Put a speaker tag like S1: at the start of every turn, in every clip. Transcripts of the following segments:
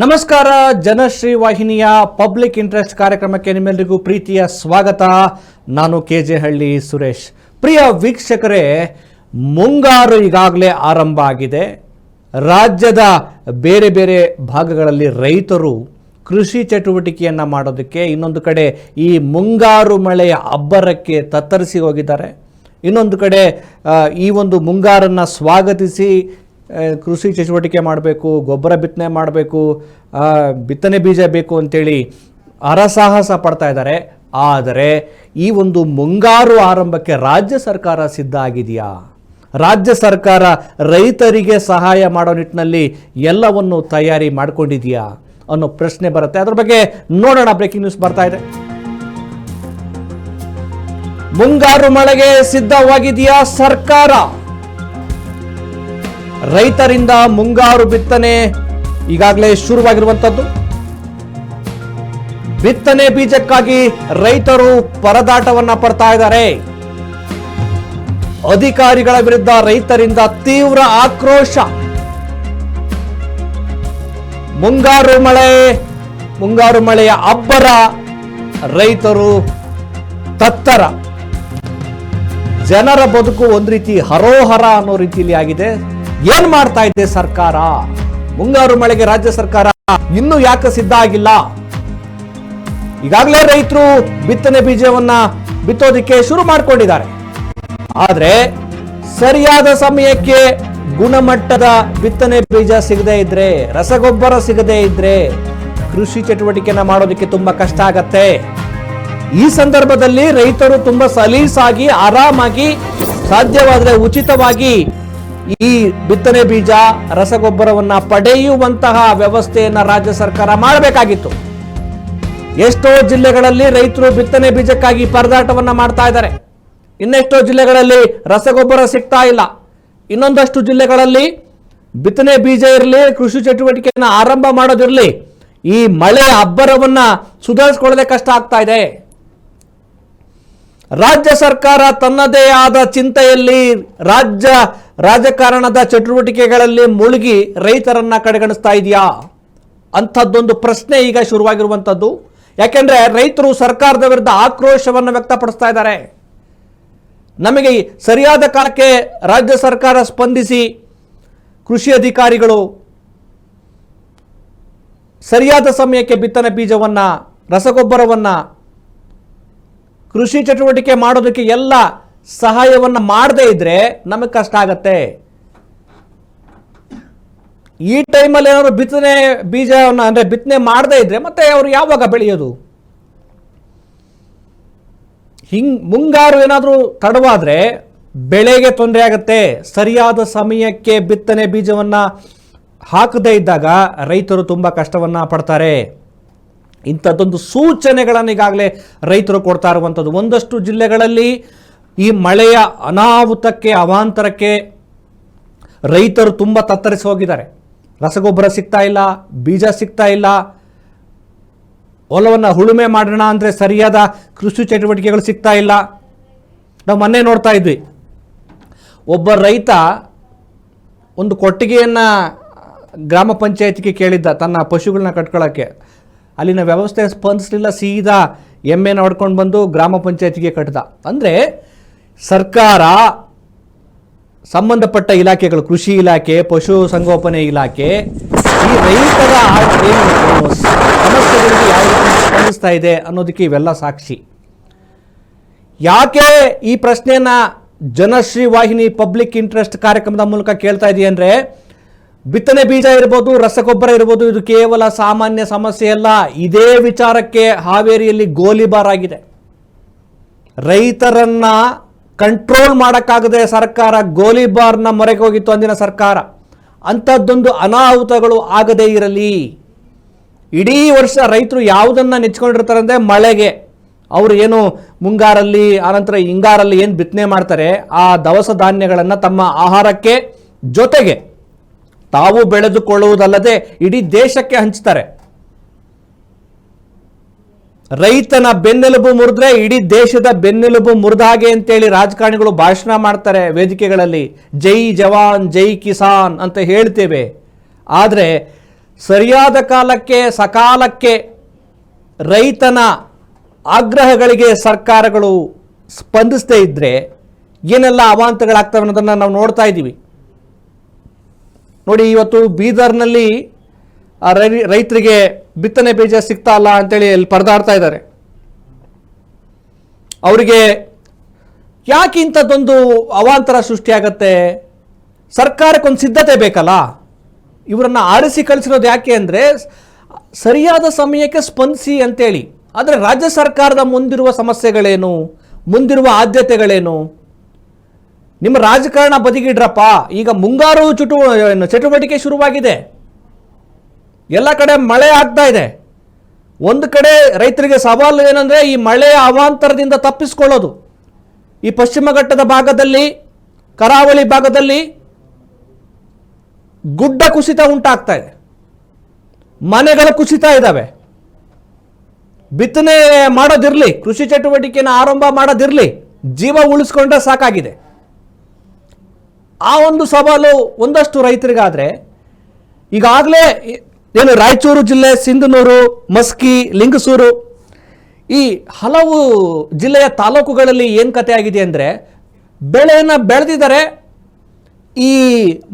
S1: ನಮಸ್ಕಾರ, ಜನಶ್ರೀ ವಾಹಿನಿಯ public interest ಕಾರ್ಯಕ್ರಮಕ್ಕೆ ನಿಮ್ಮೆಲ್ಲರಿಗೂ ಪ್ರೀತಿಯ ಸ್ವಾಗತ. ನಾನು ಕೆ ಜೆ ಹಳ್ಳಿ ಸುರೇಶ್. ಪ್ರಿಯ ವೀಕ್ಷಕರೇ, ಮುಂಗಾರು ಈಗಾಗಲೇ ಆರಂಭ ಆಗಿದೆ. ರಾಜ್ಯದ ಬೇರೆ ಬೇರೆ ಭಾಗಗಳಲ್ಲಿ ರೈತರು ಕೃಷಿ ಚಟುವಟಿಕೆಯನ್ನು ಮಾಡೋದಕ್ಕೆ ಇನ್ನೊಂದು ಕಡೆ ಈ ಮುಂಗಾರು ಮಳೆಯ ಅಬ್ಬರಕ್ಕೆ ತತ್ತರಿಸಿ ಹೋಗಿದ್ದಾರೆ. ಇನ್ನೊಂದು ಕಡೆ ಈ ಒಂದು ಮುಂಗಾರನ್ನು ಸ್ವಾಗತಿಸಿ ಕೃಷಿ ಚಟುವಟಿಕೆ ಮಾಡಬೇಕು, ಗೊಬ್ಬರ ಬಿತ್ತನೆ ಮಾಡಬೇಕು ಬಿತ್ತನೆ ಬೀಜ ಬೇಕು ಅಂತೇಳಿ ಹರಸಾಹಸ ಪಡ್ತಾ ಇದ್ದಾರೆ. ಆದರೆ ಈ ಒಂದು ಮುಂಗಾರು ಆರಂಭಕ್ಕೆ ರಾಜ್ಯ ಸರ್ಕಾರ ಸಿದ್ಧ ಆಗಿದೆಯಾ? ರಾಜ್ಯ ಸರ್ಕಾರ ರೈತರಿಗೆ ಸಹಾಯ ಮಾಡೋ ನಿಟ್ಟಿನಲ್ಲಿ ಎಲ್ಲವನ್ನು ತಯಾರಿ ಮಾಡಿಕೊಂಡಿದೆಯಾ ಅನ್ನೋ ಪ್ರಶ್ನೆ ಬರುತ್ತೆ. ಅದ್ರ ಬಗ್ಗೆ ನೋಡೋಣ ಬ್ರೇಕಿಂಗ್ ನ್ಯೂಸ್ ಬರ್ತಾ ಇದೆ. ಮುಂಗಾರು ಮಳೆಗೆ ಸಿದ್ಧವಾಗಿದೆಯಾ ಸರ್ಕಾರ? ರೈತರಿಂದ ಮುಂಗಾರು ಬಿತ್ತನೆ ಈಗಾಗಲೇ ಶುರುವಾಗಿರುವಂಥದ್ದು ಬಿತ್ತನೆ ಬೀಜಕ್ಕಾಗಿ ರೈತರು ಪರದಾಟವನ್ನ ಪಡ್ತಾ ಇದ್ದಾರೆ. ಅಧಿಕಾರಿಗಳ ವಿರುದ್ಧ ರೈತರಿಂದ ತೀವ್ರ ಆಕ್ರೋಶ. ಮುಂಗಾರು ಮಳೆ, ಮುಂಗಾರು ಮಳೆಯ ಅಬ್ಬರ ರೈತರು ತತ್ತರ. ಜನರ ಬದುಕು ಒಂದು ರೀತಿ ಹರೋಹರ ಅನ್ನೋ ರೀತಿಯಲ್ಲಿ ಆಗಿದೆ. ಏನ್ ಮಾಡ್ತಾ ಇದೆ ಸರ್ಕಾರ? ಮುಂಗಾರು ಮಳೆಗೆ ರಾಜ್ಯ ಸರ್ಕಾರ ಇನ್ನೂ ಯಾಕೆ ಸಿದ್ಧ ಆಗಿಲ್ಲ? ಈಗಾಗಲೇ ರೈತರು ಬಿತ್ತನೆ ಬೀಜವನ್ನ ಬಿತ್ತೋದಿಕ್ಕೆ ಶುರು ಮಾಡ್ಕೊಂಡಿದ್ದಾರೆ. ಆದ್ರೆ ಸರಿಯಾದ ಸಮಯಕ್ಕೆ ಗುಣಮಟ್ಟದ ಬಿತ್ತನೆ ಬೀಜ ಸಿಗದೇ ಇದ್ರೆ, ರಸಗೊಬ್ಬರ ಸಿಗದೇ ಇದ್ರೆ ಕೃಷಿ ಚಟುವಟಿಕೆನ ಮಾಡೋದಕ್ಕೆ ತುಂಬಾ ಕಷ್ಟ ಆಗತ್ತೆ. ಈ ಸಂದರ್ಭದಲ್ಲಿ ರೈತರು ತುಂಬಾ ಸಲೀಸಾಗಿ, ಆರಾಮಾಗಿ, ಸಾಧ್ಯವಾದರೆ ಉಚಿತವಾಗಿ ಈ ಬಿತ್ತನೆ ಬೀಜ ರಸಗೊಬ್ಬರವನ್ನ ಪಡೆಯುವಂತಹ ವ್ಯವಸ್ಥೆಯನ್ನ ರಾಜ್ಯ ಸರ್ಕಾರ ಮಾಡಬೇಕಾಗಿತ್ತು. ಎಷ್ಟೋ ಜಿಲ್ಲೆಗಳಲ್ಲಿ ರೈತರು ಬಿತ್ತನೆ ಬೀಜಕ್ಕಾಗಿ ಪರದಾಟವನ್ನ ಮಾಡ್ತಾ ಇದ್ದಾರೆ. ಇನ್ನೆಷ್ಟೋ ಜಿಲ್ಲೆಗಳಲ್ಲಿ ರಸಗೊಬ್ಬರ ಸಿಗ್ತಾ ಇಲ್ಲ. ಇನ್ನೊಂದಷ್ಟು ಜಿಲ್ಲೆಗಳಲ್ಲಿ ಬಿತ್ತನೆ ಬೀಜ ಇರಲಿ, ಕೃಷಿ ಚಟುವಟಿಕೆಯನ್ನು ಆರಂಭ ಮಾಡೋದಿರಲಿ, ಈ ಮಳೆ ಅಬ್ಬರವನ್ನ ಸುಧಾರಿಸ್ಕೊಳ್ಳದೆ ಕಷ್ಟ ಆಗ್ತಾ ಇದೆ. ರಾಜ್ಯ ಸರ್ಕಾರ ತನ್ನದೇ ಆದ ಚಿಂತೆಯಲ್ಲಿ ರಾಜ್ಯ ರಾಜಕಾರಣದ ಚಟುವಟಿಕೆಗಳಲ್ಲಿ ಮುಳುಗಿ ರೈತರನ್ನ ಕಡೆಗಣಿಸ್ತಾ ಇದೆಯಾ? ಅಂಥದ್ದೊಂದು ಪ್ರಶ್ನೆ ಈಗ ಶುರುವಾಗಿರುವಂಥದ್ದು. ಯಾಕೆಂದ್ರೆ ರೈತರು ಸರ್ಕಾರದ ವಿರುದ್ಧ ಆಕ್ರೋಶವನ್ನು ವ್ಯಕ್ತಪಡಿಸ್ತಾ ಇದ್ದಾರೆ. ನಮಗೆ ಸರಿಯಾದ ಕಾಲಕ್ಕೆ ರಾಜ್ಯ ಸರ್ಕಾರ ಸ್ಪಂದಿಸಿ ಕೃಷಿ ಅಧಿಕಾರಿಗಳು ಸರಿಯಾದ ಸಮಯಕ್ಕೆ ಬಿತ್ತನೆ ಬೀಜವನ್ನು, ರಸಗೊಬ್ಬರವನ್ನ ಕೃಷಿ ಚಟುವಟಿಕೆ ಮಾಡೋದಕ್ಕೆ ಎಲ್ಲ ಸಹಾಯವನ್ನು ಮಾಡದೇ ಇದ್ರೆ ನಮಗೆ ಕಷ್ಟ ಆಗತ್ತೆ. ಈ ಟೈಮಲ್ಲಿ ಏನಾದ್ರು ಬಿತ್ತನೆ ಬೀಜವನ್ನು ಅಂದ್ರೆ ಬಿತ್ತನೆ ಮಾಡದೇ ಇದ್ರೆ ಮತ್ತೆ ಅವರು ಯಾವಾಗ ಬೆಳೆಯೋದು? ಹಿಂಗ್ ಮುಂಗಾರು ಏನಾದರೂ ತಡವಾದ್ರೆ ಬೆಳೆಗೆ ತೊಂದರೆ ಆಗತ್ತೆ. ಸರಿಯಾದ ಸಮಯಕ್ಕೆ ಬಿತ್ತನೆ ಬೀಜವನ್ನ ಹಾಕದೇ ಇದ್ದಾಗ ರೈತರು ತುಂಬ ಕಷ್ಟವನ್ನ ಪಡ್ತಾರೆ. ಇಂಥದ್ದೊಂದು ಸೂಚನೆಗಳನ್ನು ಈಗಾಗಲೇ ರೈತರು ಕೊಡ್ತಾ ಇರುವಂಥದ್ದು. ಒಂದಷ್ಟು ಜಿಲ್ಲೆಗಳಲ್ಲಿ ಈ ಮಳೆಯ ಅನಾಹುತಕ್ಕೆ, ಅವಾಂತರಕ್ಕೆ ರೈತರು ತುಂಬ ತತ್ತರಿಸಿ ಹೋಗಿದ್ದಾರೆ. ರಸಗೊಬ್ಬರ ಸಿಗ್ತಾ ಇಲ್ಲ, ಬೀಜ ಸಿಗ್ತಾ ಇಲ್ಲ. ಹೊಲವನ್ನು ಉಳುಮೆ ಮಾಡೋಣ ಅಂದರೆ ಸರಿಯಾದ ಕೃಷಿ ಚಟುವಟಿಕೆಗಳು ಸಿಗ್ತಾ ಇಲ್ಲ. ನಾವು ಮೊನ್ನೆ ನೋಡ್ತಾ ಇದ್ವಿ. ಒಬ್ಬ ರೈತ ಒಂದು ಕೊಟ್ಟಿಗೆಯನ್ನು ಗ್ರಾಮ ಪಂಚಾಯತಿಗೆ ಕೇಳಿದ್ದ ತನ್ನ ಪಶುಗಳನ್ನ ಕಟ್ಕೊಳ್ಳೋಕ್ಕೆ ಅಲ್ಲಿನ ವ್ಯವಸ್ಥೆ ಸ್ಪಂದಿಸಲಿಲ್ಲ, ಸೀದಾ ಎಮ್ಮೆನ ನೋಡ್ಕೊಂಡು ಬಂದು ಗ್ರಾಮ ಪಂಚಾಯತಿಗೆ ಕಟ್ಟಿದ ಅಂದರೆ ಸರ್ಕಾರ ಸಂಬಂಧಪಟ್ಟ ಇಲಾಖೆಗಳು, ಕೃಷಿ ಇಲಾಖೆ, ಪಶು ಸಂಗೋಪನೆ ಇಲಾಖೆ, ಈ ರೈತರ ಸಮಸ್ಯೆಗಳಿಗೆ ಯಾವ ರೀತಿ ಸ್ಪಂದಿಸ್ತಾ ಇದೆ ಅನ್ನೋದಕ್ಕೆ ಇವೆಲ್ಲ ಸಾಕ್ಷಿ. ಯಾಕೆ ಈ ಪ್ರಶ್ನೆಯನ್ನ ಜನಶ್ರೀ ವಾಹಿನಿ ಪಬ್ಲಿಕ್ ಇಂಟ್ರೆಸ್ಟ್ ಕಾರ್ಯಕ್ರಮದ ಮೂಲಕ ಕೇಳ್ತಾ ಇದೆಯಂದ್ರೆ ಬಿತ್ತನೆ ಬೀಜ ಇರ್ಬೋದು, ರಸಗೊಬ್ಬರ ಇರ್ಬೋದು, ಇದು ಕೇವಲ ಸಾಮಾನ್ಯ ಸಮಸ್ಯೆ ಅಲ್ಲ. ಇದೇ ವಿಚಾರಕ್ಕೆ ಹಾವೇರಿಯಲ್ಲಿ ಗೋಲಿಬಾರ್ ಆಗಿದೆ. ರೈತರನ್ನ ಕಂಟ್ರೋಲ್ ಮಾಡೋಕ್ಕಾಗದೆ ಸರ್ಕಾರ ಗೋಲಿಬಾರ್ನ ಮೊರೆಗೆ ಹೋಗಿತ್ತು ಅಂದಿನ ಸರ್ಕಾರ. ಅಂಥದ್ದೊಂದು ಅನಾಹುತಗಳು ಆಗದೇ ಇರಲಿ. ಇಡೀ ವರ್ಷ ರೈತರು ಯಾವುದನ್ನ ನೆಚ್ಕೊಂಡಿರ್ತಾರೆ ಅಂದರೆ ಮಳೆಗೆ. ಅವರು ಏನು ಮುಂಗಾರಲ್ಲಿ ಆನಂತರ ಹಿಂಗಾರಲ್ಲಿ ಏನು ಬಿತ್ತನೆ ಮಾಡ್ತಾರೆ, ಆ ದವಸ ಧಾನ್ಯಗಳನ್ನು ತಮ್ಮ ಆಹಾರಕ್ಕೆ ಜೊತೆಗೆ ತಾವು ಬೆಳೆದುಕೊಳ್ಳುವುದಲ್ಲದೆ ಇಡೀ ದೇಶಕ್ಕೆ ಹಂಚ್ತಾರೆ. ರೈತನ ಬೆನ್ನೆಲುಬು ಮುರಿದ್ರೆ ಇಡೀ ದೇಶದ ಬೆನ್ನೆಲುಬು ಮುರಿದಾಗೆ ಅಂತೇಳಿ ರಾಜಕಾರಣಿಗಳು ಭಾಷಣ ಮಾಡ್ತಾರೆ ವೇದಿಕೆಗಳಲ್ಲಿ. ಜೈ ಜವಾನ್, ಜೈ ಕಿಸಾನ್ ಅಂತ ಹೇಳ್ತೇವೆ. ಆದರೆ ಸರಿಯಾದ ಕಾಲಕ್ಕೆ, ಸಕಾಲಕ್ಕೆ ರೈತನ ಆಗ್ರಹಗಳಿಗೆ ಸರ್ಕಾರಗಳು ಸ್ಪಂದಿಸದೇ ಇದ್ದರೆ ಏನೆಲ್ಲ ಅವಾಂತಗಳಾಗ್ತವೆ ಅನ್ನೋದನ್ನು ನಾವು ನೋಡ್ತಾ ಇದ್ದೀವಿ. ನೋಡಿ, ಇವತ್ತು ಬೀದರ್ನಲ್ಲಿ ರೈತರಿಗೆ ಬಿತ್ತನೆ ಬೀಜ ಸಿಗ್ತಾ ಇಲ್ಲ ಅಂತೇಳಿ ಅಲ್ಲಿ ಪರದಾಡ್ತಾ ಇದ್ದಾರೆ. ಅವರಿಗೆ ಯಾಕೆ ಇಂಥದ್ದೊಂದು ಅವಾಂತರ ಸೃಷ್ಟಿಯಾಗತ್ತೆ? ಸರ್ಕಾರಕ್ಕೊಂದು ಸಿದ್ಧತೆ ಬೇಕಲ್ಲ? ಇವರನ್ನು ಆರಿಸಿ ಕಳಿಸಿರೋದು ಯಾಕೆ ಅಂದರೆ, ಸರಿಯಾದ ಸಮಯಕ್ಕೆ ಸ್ಪಂದಿಸಿ ಅಂತೇಳಿ. ಆದರೆ ರಾಜ್ಯ ಸರ್ಕಾರದ ಮುಂದಿರುವ ಸಮಸ್ಯೆಗಳೇನು? ಮುಂದಿರುವ ಆದ್ಯತೆಗಳೇನು? ನಿಮ್ಮ ರಾಜಕಾರಣ ಬದಿಗಿಡ್ರಪ್ಪ. ಈಗ ಮುಂಗಾರು ಚುಟು ಚಟುವಟಿಕೆ ಶುರುವಾಗಿದೆ. ಎಲ್ಲ ಕಡೆ ಮಳೆ ಆಗ್ತಾ ಇದೆ. ಒಂದು ಕಡೆ ರೈತರಿಗೆ ಸವಾಲು ಏನಂದರೆ ಈ ಮಳೆಯ ಅವಾಂತರದಿಂದ ತಪ್ಪಿಸ್ಕೊಳ್ಳೋದು. ಈ ಪಶ್ಚಿಮ ಘಟ್ಟದ ಭಾಗದಲ್ಲಿ, ಕರಾವಳಿ ಭಾಗದಲ್ಲಿ ಗುಡ್ಡ ಕುಸಿತ ಉಂಟಾಗ್ತಾ ಇದೆ. ಮನೆಗಳ ಕುಸಿತ ಇದ್ದಾವೆ. ಬಿತ್ತನೆ ಮಾಡೋದಿರಲಿ, ಕೃಷಿ ಚಟುವಟಿಕೆನ ಆರಂಭ ಮಾಡೋದಿರಲಿ, ಜೀವ ಉಳಿಸ್ಕೊಂಡ್ರೆ ಸಾಕಾಗಿದೆ. ಆ ಒಂದು ಸವಾಲು ಒಂದಷ್ಟು ರೈತರಿಗಾದರೆ, ಈಗಾಗಲೇ ಏನು ರಾಯಚೂರು ಜಿಲ್ಲೆ, ಸಿಂಧನೂರು, ಮಸ್ಕಿ, ಲಿಂಗಸೂರು, ಈ ಹಲವು ಜಿಲ್ಲೆಯ ತಾಲೂಕುಗಳಲ್ಲಿ ಏನು ಕತೆ ಆಗಿದೆ ಅಂದರೆ, ಬೆಳೆಯನ್ನು ಬೆಳೆದಿದ್ದಾರೆ, ಈ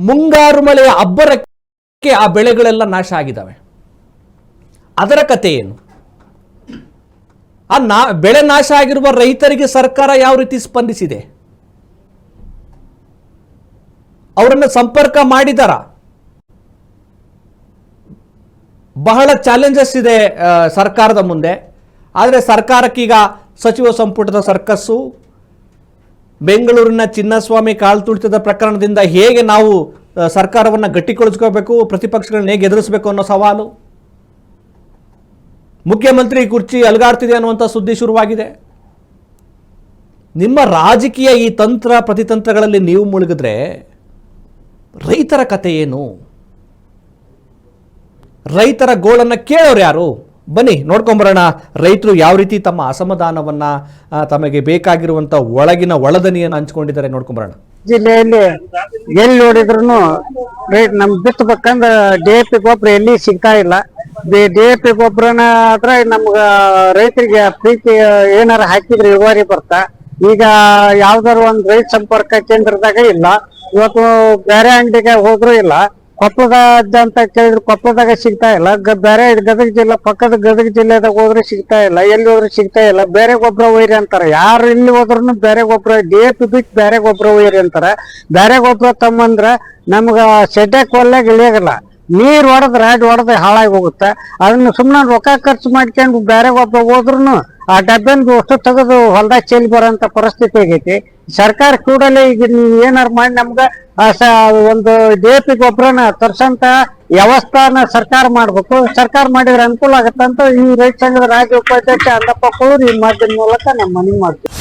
S1: ಮುಂಗಾರು ಮಳೆಯ ಅಬ್ಬರಕ್ಕೆ ಆ ಬೆಳೆಗಳೆಲ್ಲ ನಾಶ ಆಗಿದ್ದಾವೆ. ಅದರ ಕತೆ ಏನು? ಆ ನಾ, ಬೆಳೆ ನಾಶ ಆಗಿರುವ ರೈತರಿಗೆ ಸರ್ಕಾರ ಯಾವ ರೀತಿ ಸ್ಪಂದಿಸಿದೆ? ಅವರನ್ನು ಸಂಪರ್ಕ ಮಾಡಿದಾರ. ಬಹಳ ಚಾಲೆಂಜಸ್ ಇದೆ ಸರ್ಕಾರದ ಮುಂದೆ. ಆದರೆ ಸರ್ಕಾರಕ್ಕೀಗ ಸಚಿವ ಸಂಪುಟದ ಸರ್ಕಸ್ಸು, ಬೆಂಗಳೂರಿನ ಚಿನ್ನಸ್ವಾಮಿ ಕಾಲ್ತುಳಿತದ ಪ್ರಕರಣದಿಂದ ಹೇಗೆ ನಾವು ಸರ್ಕಾರವನ್ನು ಗಟ್ಟಿಗೊಳಿಸ್ಕೋಬೇಕು, ಪ್ರತಿಪಕ್ಷಗಳನ್ನ ಹೇಗೆ ಎದುರಿಸಬೇಕು ಅನ್ನೋ ಸವಾಲು. ಮುಖ್ಯಮಂತ್ರಿ ಕುರ್ಚಿ ಅಲುಗಾಡ್ತಿದೆ ಅನ್ನುವಂಥ ಸುದ್ದಿ ಶುರುವಾಗಿದೆ. ನಿಮ್ಮ ರಾಜಕೀಯ ಈ ತಂತ್ರ, ಪ್ರತಿತಂತ್ರಗಳಲ್ಲಿ ನೀವು ಮುಳುಗಿದ್ರೆ ರೈತರ ಕತೆ ಏನು? ರೈತರ ಗೋಳನ್ನು ಕೇಳೋರು ಯಾರು? ಬನ್ನಿ, ನೋಡ್ಕೊಂಬರೋಣ. ರೈತರು ಯಾವ ರೀತಿ ತಮ್ಮ ಅಸಮಾಧಾನವನ್ನ ತಮಗೆ ಬೇಕಾಗಿರುವಂತ ಒಳಗಿನ ಒಳದನಿಯನ್ನು ಹಂಚ್ಕೊಂಡಿದ್ದಾರೆ ನೋಡ್ಕೊಂಬರೋಣ.
S2: ಜಿಲ್ಲೆಯಲ್ಲಿ ಎಲ್ಲಿ ನೋಡಿದ್ರು ನಮ್ ಬಿತ್ತಬೇಕಂದ್ರ ಡಿ ಎ ಪಿ ಗೊಬ್ಬರ ಎಲ್ಲಿ ಸಿಗ್ತಾ ಇಲ್ಲ. ಡಿ ಎ ಪಿ ಗೊಬ್ಬರನ ಆದ್ರ ನಮ್ಗ ರೈತರಿಗೆ ಪ್ರೀತಿ ಏನಾರ ಹಾಕಿದ್ರೆ ಇಳುವರಿ ಬರ್ತಾ. ಈಗ ಯಾವ್ದಾರು ಒಂದ್ ರೈತ ಸಂಪರ್ಕ ಕೇಂದ್ರದಾಗ ಇಲ್ಲ. ಇವತ್ತು ಬೇರೆ ಅಂಗಡಿಗೆ ಹೋದ್ರು ಇಲ್ಲ ಕೊಪ್ಪಳದ ಅಂತ ಕೇಳಿದ್ರು ಕೊಪ್ಪಳದಾಗ ಸಿಗ್ತಾ ಇಲ್ಲ. ಬೇರೆ ಗದಗ ಜಿಲ್ಲೆ, ಪಕ್ಕದ ಗದಗ ಜಿಲ್ಲೆದಾಗ ಹೋದ್ರೆ ಸಿಗ್ತಾ ಇಲ್ಲ, ಎಲ್ಲಿ ಹೋದ್ರೆ ಸಿಗ್ತಾ ಇಲ್ಲ. ಬೇರೆ ಗೊಬ್ಬರ ಒಯ್ರಿ ಅಂತಾರೆ. ಯಾರು ಇಲ್ಲಿ ಹೋದ್ರು ಬೇರೆ ಗೊಬ್ಬರ ಡಿ ಎ ಪಿ ಬಿಟ್ಟು ಬೇರೆ ಗೊಬ್ಬರ ಒಯ್ರಿ ಅಂತಾರೆ. ಬೇರೆ ಗೊಬ್ಬರ ತಮ್ಮಂದ್ರೆ ನಮ್ಗ ಸೆಡ್ಡೆ ಕೊಲ್ಲಾಗ ಇಳಿಯಾಗಲ್ಲ. ನೀರ್ ಹೊಡೆದ್ ರಾಡ್ ಹೊಡೆದ್ ಹಾಳಾಗಿ ಹೋಗುತ್ತೆ. ಅದನ್ನ ಸುಮ್ಮನೆ ರೊಕ್ಕ ಖರ್ಚು ಮಾಡ್ಕೊಂಡು ಬೇರೆ ಗೊಬ್ಬರ ಹೋದ್ರು ಆ ಡಬ್ಬೆನ್ ಅಷ್ಟು ತೆಗೆದು ಹೊಲ್ದಾಗ ಚೆಲ್ಲಿ ಬರೋಂಥ ಪರಿಸ್ಥಿತಿ ಆಗೈತಿ. ಸರ್ಕಾರ ಕೂಡಲೇ ಈಗ ನೀವು ಏನಾರ ಮಾಡಿ ನಮ್ಗ ಒಂದು ಡಿ ಪಿ ಗೊಬ್ಬರನ ತರ್ಸಂತ ವ್ಯವಸ್ಥಾನ ಸರ್ಕಾರ ಮಾಡ್ಬೇಕು. ಸರ್ಕಾರ ಮಾಡಿದ್ರೆ ಅನುಕೂಲ ಆಗತ್ತಂತ ಈ ರೈತ ಸಂಘದ ರಾಜ್ಯ ಉಪಾಧ್ಯಕ್ಷ ಅಂದಪ್ಪ ಕೋಳೂರು ಈ ಮಾಧ್ಯಮ ಮೂಲಕ ನಮ್ಮ ಮನವಿ ಮಾಡ್ತೀವಿ.